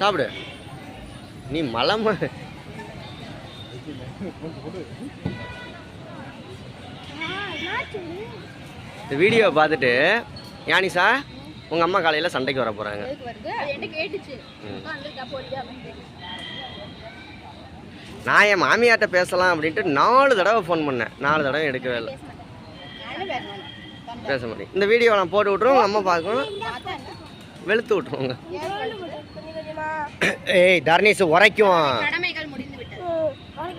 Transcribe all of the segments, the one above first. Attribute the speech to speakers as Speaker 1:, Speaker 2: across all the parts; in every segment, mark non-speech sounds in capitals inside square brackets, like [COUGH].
Speaker 1: சாப்பிடு. நீ மலம இந்த வீடியோவை பார்த்துட்டு யானிசா உங்கள் அம்மா காலையில் சண்டைக்கு வர போகிறாங்க நான் என் மாமியார்ட்ட பேசலாம் அப்படின்ட்டு நாலு தடவை ஃபோன் பண்ணேன். நாலு தடவை எடுக்கவே இல்லை.
Speaker 2: பேச
Speaker 1: முடியும் இந்த வீடியோ நான் போட்டு விட்ருவோம் அம்மா பார்க்கணும். வெளுத்து விட்ருவோங்க [COUGHS] ஏய் தர்ணீஸ் உரைக்கும்.
Speaker 2: கடமைகள் முடிந்து விட்டது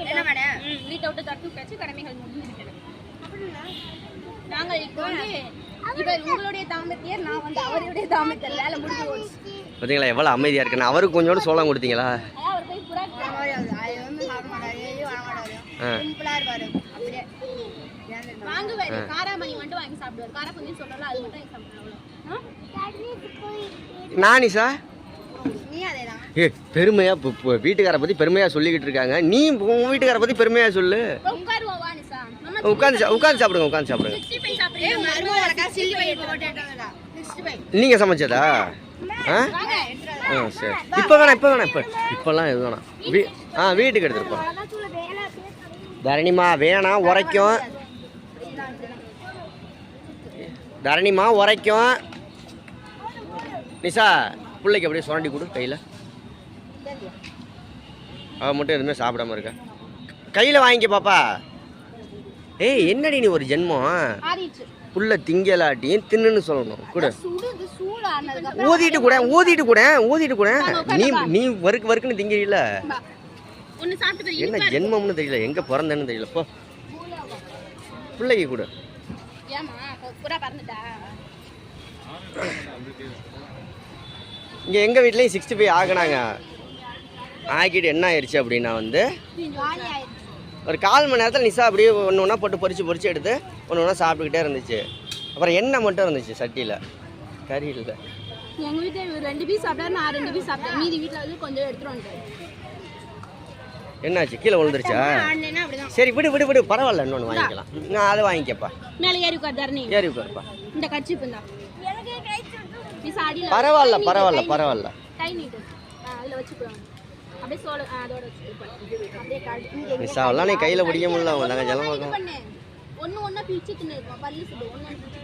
Speaker 2: என்ன மேடம் வீட்டை விட்டு தட்டு கழிச்சு கடமைகள் முடிந்து விட்டது நாங்கள் இப்போ வந்து இவர் உங்களுடைய தாமத்தியர் நான் வந்து அவருடைய தாமத்தியர் வேலை முடிஞ்சு போச்சு.
Speaker 1: பார்த்தீங்களா எவ்வளோ அமைதியாக இருக்குன்னு. அவருக்கு கொஞ்சோண்டு சோளம் கொடுத்தீங்களா?
Speaker 2: அவர் போய் புறா வாங்குவாரு. காராமணி மட்டும் வாங்கி சாப்பிடுவாரு. சொல்லலாம் அது மட்டும்
Speaker 1: ஏ பெருமையா இப்போ வீட்டுக்காரை பற்றி பெருமையாக சொல்லிக்கிட்டு இருக்காங்க. நீ உங்கள் வீட்டுக்காரை பத்தி பெருமையாக சொல்லு. உட்காந்து சா- உட்காந்து சாப்பிடுங்க உட்காந்து சாப்பிடுங்க. நீங்கள் சமைச்சதா? ஆ? ஆ சரி. இப்போ வேணாம் இப்போ வேணாம் இப்போ. இப்போல்லாம் எது வேணாம். வீ ஆ வீட்டுக்கு எடுத்துருப்போம் தரணிமா வேணாம் உரைக்கும். தரணிமா உரைக்கும். நிஷா பிள்ளைக்கு அப்படியே சுரண்டி கொடு கையில். அவ மட்டும் எதுவுமே சாப்பிடாம இருக்க? கையில் வாங்கிக்க பாப்பா. ஏய் என்னடி நீ ஒரு ஜென்மம்? புள்ள திங்கலாட்டியும் தின்னுன்னு சொல்லணும். கொடு. ஊதிட்டு கூட ஊதிட்டு கூட ஊதிட்டு கூட. நீ நீ வறுக்கு வறுக்குன்னு திங்கிறீல என்ன ஜென்மம்னு தெரியல. எங்க பிறந்தேன்னு தெரியல. போ. பிள்ளைக்கு கூட. இங்க எங்க வீட்லயும் சிக்ஸ்டி ஃபைவ் ஆகினாங்க. ஆக்கிட்டு என்ன ஆயிடுச்சு அப்படின்னா வந்து ஒரு கால் மணி நேரத்தில் நிசா அப்படியே ஒன்று ஒன்றா போட்டு பொரிச்சு பொரிச்சு எடுத்து ஒன்று ஒன்றா சாப்பிட்டுக்கிட்டே இருந்துச்சு. அப்புறம் எண்ணெய் மட்டும் இருந்துச்சு சட்டியில். கறி இல்லை.
Speaker 2: எங்க வீட்டுல ரெண்டு பீஸ் சாப்பிட்டாரு நான் ரெண்டு பீஸ் சாப்பிட்டேன். மீதி வீட்ல வந்து கொஞ்சம் எடுத்துட்டு வந்துட்டேன்
Speaker 1: என்னாச்சு? கீழே விழுந்துருச்சா? சரி விடு விடு விடு. பரவாயில்ல இன்னொன்று வாங்கிக்கலாம். நான் அதை வாங்கிக்கப்பா.
Speaker 2: மேலே ஏறி உட்கார் நீ.
Speaker 1: ஏறி உட்காருப்பா.
Speaker 2: இந்த கட்சி
Speaker 1: பரவாயில்ல பரவாயில்ல பரவாயில்ல.
Speaker 2: அப்படியே சோள அதோட அப்படியே காடு
Speaker 1: நிசாவெல்லாம் நீ கையில் பிடிக்க முடியல அவங்க நாங்கள் ஜலமாக்கம்
Speaker 2: ஒண்ணு ஒண்ணா பிரிச்சு தின்னு பல்லு சுடு பிரிச்சு